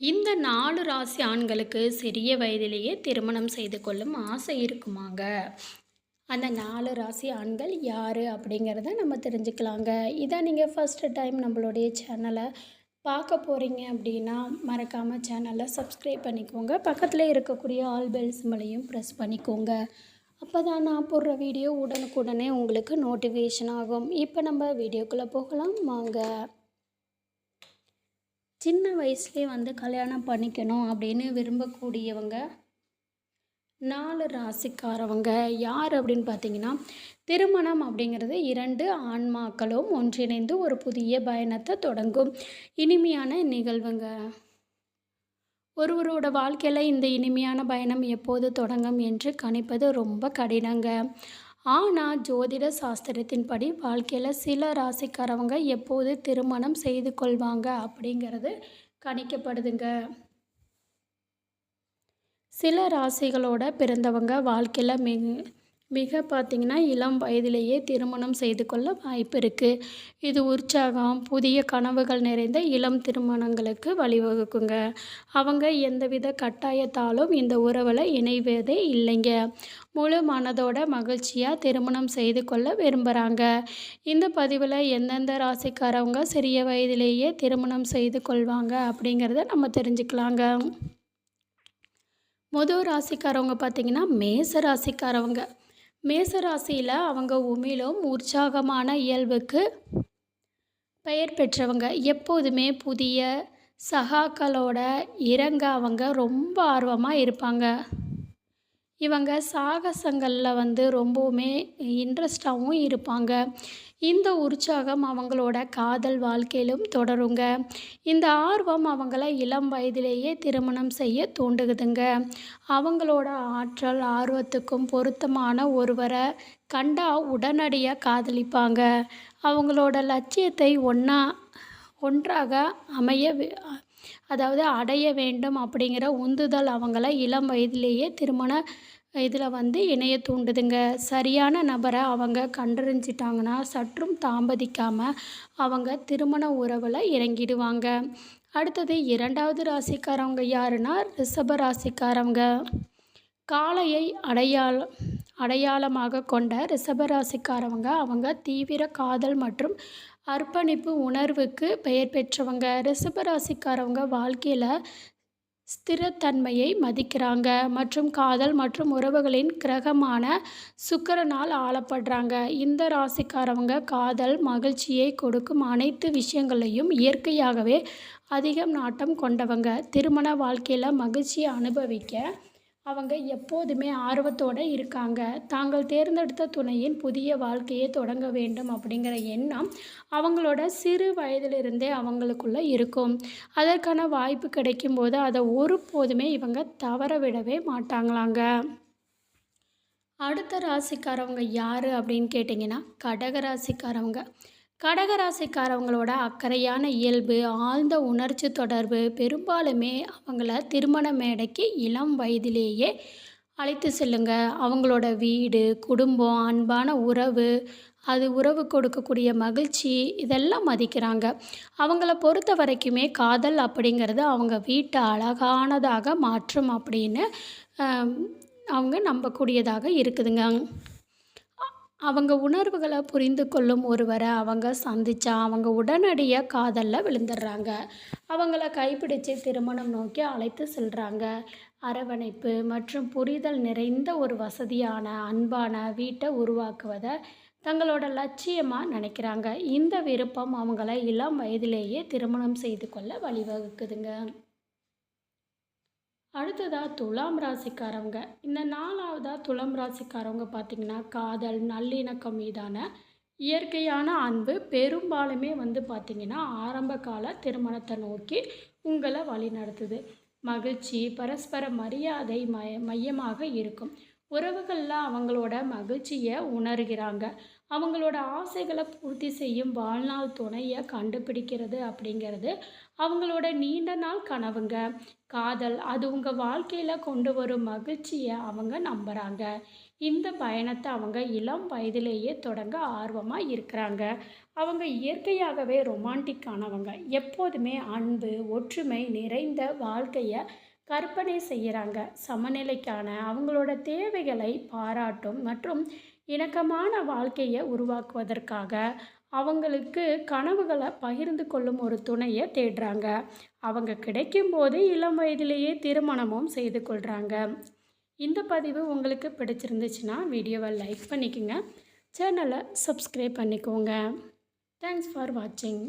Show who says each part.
Speaker 1: இந்த நாலு ராசி ஆண்களுக்கு சிறிய வயதிலேயே திருமணம் செய்து கொள்ளும் ஆசை இருக்குமாங்க? அந்த நாலு ராசி ஆண்கள் யார் அப்படிங்கிறத நம்ம தெரிஞ்சுக்கலாங்க. இதான் நீங்கள் ஃபஸ்ட்டு டைம் நம்மளுடைய சேனலை பார்க்க போகிறீங்க அப்படின்னா மறக்காமல் சேனலை சப்ஸ்கிரைப் பண்ணிக்கோங்க. பக்கத்தில் இருக்கக்கூடிய ஆல் பெல் சிம்மலையும் ப்ரெஸ் பண்ணிக்கோங்க. அப்போ தான் நான் போடுற வீடியோ உடனுக்குடனே உங்களுக்கு நோட்டிஃபிகேஷன் ஆகும். இப்போ நம்ம வீடியோக்குள்ளே போகலாம். வாங்க. சின்ன வயசுலேயே வந்து கல்யாணம் பண்ணிக்கணும் அப்படின்னு விரும்பக்கூடியவங்க நாலு ராசிக்காரவங்க. யார் அப்படின்னு பார்த்தீங்கன்னா திருமணம் அப்படிங்கிறது இரண்டு ஆன்மாக்களும் ஒன்றிணைந்து ஒரு புதிய பயணத்தை தொடங்கும் இனிமையான நிகழ்வுங்க. ஒருவரோட வாழ்க்கையில் இந்த இனிமையான பயணம் எப்போது தொடங்கும் என்று கணிப்பது ரொம்ப கடினங்க. ஆனால் ஜோதிட சாஸ்திரத்தின்படி வாழ்க்கையில் சில ராசிக்காரவங்க எப்போது திருமணம் செய்து கொள்வாங்க அப்படிங்கிறது கணிக்கப்படுதுங்க. சில ராசிகளோட பிறந்தவங்க வாழ்க்கையில் மிக மிக பார்த்திங்கன்னா இளம் வயதிலேயே திருமணம் செய்து கொள்ள வாய்ப்பு இருக்குது இது உற்சாகம் புதிய கனவுகள் நிறைந்த இளம் திருமணங்களுக்கு வழிவகுக்குங்க. அவங்க எந்தவித கட்டாயத்தாலும் இந்த உறவில் இணைவதே இல்லைங்க. முழு மனதோட மகிழ்ச்சியாக திருமணம் செய்து கொள்ள விரும்புகிறாங்க இந்த பதிவில் எந்தெந்த ராசிக்காரவங்க சிறிய வயதிலேயே திருமணம் செய்து கொள்வாங்க அப்படிங்கிறத நம்ம தெரிஞ்சுக்கலாங்க. முதல் ராசிக்காரவங்க பார்த்திங்கன்னா மேச ராசிக்காரவங்க. மேசராசியில் அவங்க உமிழும் உற்சாகமான இயல்புக்கு பெயர் பெற்றவங்க. எப்போதுமே புதிய சகாக்களோட இறங்க அவங்க ரொம்ப ஆர்வமாக இருப்பாங்க. இவங்க சாகசங்களில் வந்து ரொம்பவுமே இன்ட்ரெஸ்டாகவும் இருப்பாங்க. இந்த உற்சாகம் அவங்களோட காதல் வாழ்க்கையிலும் தொடருங்க. இந்த ஆர்வம் அவங்கள இளம் வயதிலேயே திருமணம் செய்ய தூண்டுகுதுங்க. அவங்களோட ஆற்றல் ஆர்வத்துக்கும் பொருத்தமான ஒருவரை கண்டா உடனடியாக காதலிப்பாங்க. அவங்களோட லட்சியத்தை ஒன்றா ஒன்றாக அமைய அதாவது அடைய வேண்டும் அப்படிங்கிற உந்துதல் அவங்கள இளம் வயதிலேயே திருமண இதில் வந்து இணைய தூண்டுதுங்க. சரியான நபரை அவங்க கண்டறிஞ்சிட்டாங்கன்னா சற்றும் தாமதிக்காமல் அவங்க திருமண உறவில் இறங்கிடுவாங்க. அடுத்தது இரண்டாவது ராசிக்காரவங்க யாருன்னா ரிஷப ராசிக்காரவங்க. காளையை அடையாளம் அடையாளமாக கொண்ட ரிஷபராசிக்காரவங்க அவங்க தீவிர காதல் மற்றும் அர்ப்பணிப்பு உணர்வுக்கு பெயர் பெற்றவங்க ரிஷபராசிக்காரவங்க வாழ்க்கையில் ஸ்திரத்தன்மையை மதிக்கிறாங்க. மற்றும் காதல் மற்றும் உறவுகளின் கிரகமான சுக்கரனால் ஆளப்படுறாங்க. இந்த ராசிக்காரவங்க காதல் மகிழ்ச்சியை கொடுக்கும் அனைத்து விஷயங்களையும் இயற்கையாகவே அதிகம் நாட்டம் கொண்டவங்க. திருமண வாழ்க்கையில் மகிழ்ச்சியை அனுபவிக்க அவங்க எப்போதுமே ஆர்வத்தோடு இருக்காங்க. தாங்கள் தேர்ந்தெடுத்த துணையின் புதிய வாழ்க்கையை தொடங்க வேண்டும் அப்படிங்கிற எண்ணம் அவங்களோட சிறு வயதிலிருந்தே அவங்களுக்குள்ளே இருக்கும். அதற்கான வாய்ப்பு கிடைக்கும் போது அதை ஒருபோதுமே இவங்க தவற விடவே மாட்டாங்களாங்க. அடுத்த ராசிக்காரவங்க யார் அப்படின்னு கேட்டிங்கன்னா கடக ராசிக்காரவங்க. கடகராசிக்காரவங்களோட அக்கறையான இயல்பு ஆழ்ந்த உணர்ச்சி தொடர்பு பெரும்பாலுமே அவங்கள திருமண மேடைக்கு இளம் வயதிலேயே அழைத்து செல்லுங்க. அவங்களோட வீடு குடும்பம் அன்பான உறவு அது உறவு கொடுக்கக்கூடிய மகிழ்ச்சி இதெல்லாம் மதிக்கிறாங்க. அவங்கள பொறுத்த வரைக்குமே காதல் அப்படிங்கிறது அவங்க வீட்டை அழகானதாக மாற்றும் அப்படின்னு அவங்க நம்பக்கூடியதாக இருக்குதுங்க. அவங்க உணர்வுகளை புரிந்து கொள்ளும் ஒருவரை அவங்க சந்தித்தா அவங்க உடனடியாக காதலில் விழுந்துடுறாங்க. அவங்கள கைப்பிடித்து திருமணம் நோக்கி அழைத்து செல்கிறாங்க அரவணைப்பு மற்றும் புரிதல் நிறைந்த ஒரு வசதியான அன்பான வீட்டை உருவாக்குவதை தங்களோட லட்சியமாக நினைக்கிறாங்க. இந்த விருப்பம் அவங்கள இளம் வயதிலேயே திருமணம் செய்து கொள்ள வழிவகுக்குதுங்க. அடுத்ததாக துலாம் ராசிக்காரவங்க. இந்த நாலாவதாக துலாம் ராசிக்காரவங்க பார்த்திங்கன்னா காதல் நல்லிணக்கம் மீதான இயற்கையான அன்பு பெரும்பாலுமே வந்து பார்த்திங்கன்னா ஆரம்ப கால திருமணத்தை நோக்கி உங்களை வழி நடத்துது மகிழ்ச்சி பரஸ்பர மரியாதை மைய மையமாக இருக்கும். உறவுகளில் அவங்களோட மகிழ்ச்சியை உணர்கிறாங்க. அவங்களோட ஆசைகளை பூர்த்தி செய்யும் வாழ்நாள் துணையை கண்டுபிடிக்கிறது அப்படிங்கிறது அவங்களோட நீண்ட நாள் கனவுங்க. காதல் அது உங்கள் வாழ்க்கையில் கொண்டு வரும் மகிழ்ச்சியை அவங்க நம்புகிறாங்க இந்த பயணத்தை அவங்க இளம் வயதிலேயே தொடங்க ஆர்வமாக இருக்கிறாங்க. அவங்க இயற்கையாகவே ரொமான்டிக்கானவங்க எப்போதுமே அன்பு ஒற்றுமை நிறைந்த வாழ்க்கையை கற்பனை செய்கிறாங்க சமநிலைக்கான அவங்களோட தேவைகளை பாராட்டும் மற்றும் இணக்கமான வாழ்க்கையை உருவாக்குவதற்காக அவங்களுக்கு கனவுகளை பகிர்ந்து கொள்ளும் ஒரு துணையை தேடுறாங்க. அவங்க கிடைக்கும்போது இளம் வயதிலேயே திருமணமும் செய்து கொள்கிறாங்க இந்த பதிவு உங்களுக்கு பிடிச்சிருந்துச்சுன்னா வீடியோவை லைக் பண்ணிக்கோங்க. சேனலை சப்ஸ்கிரைப் பண்ணிக்கோங்க. தேங்க்ஸ் ஃபார் வாட்சிங்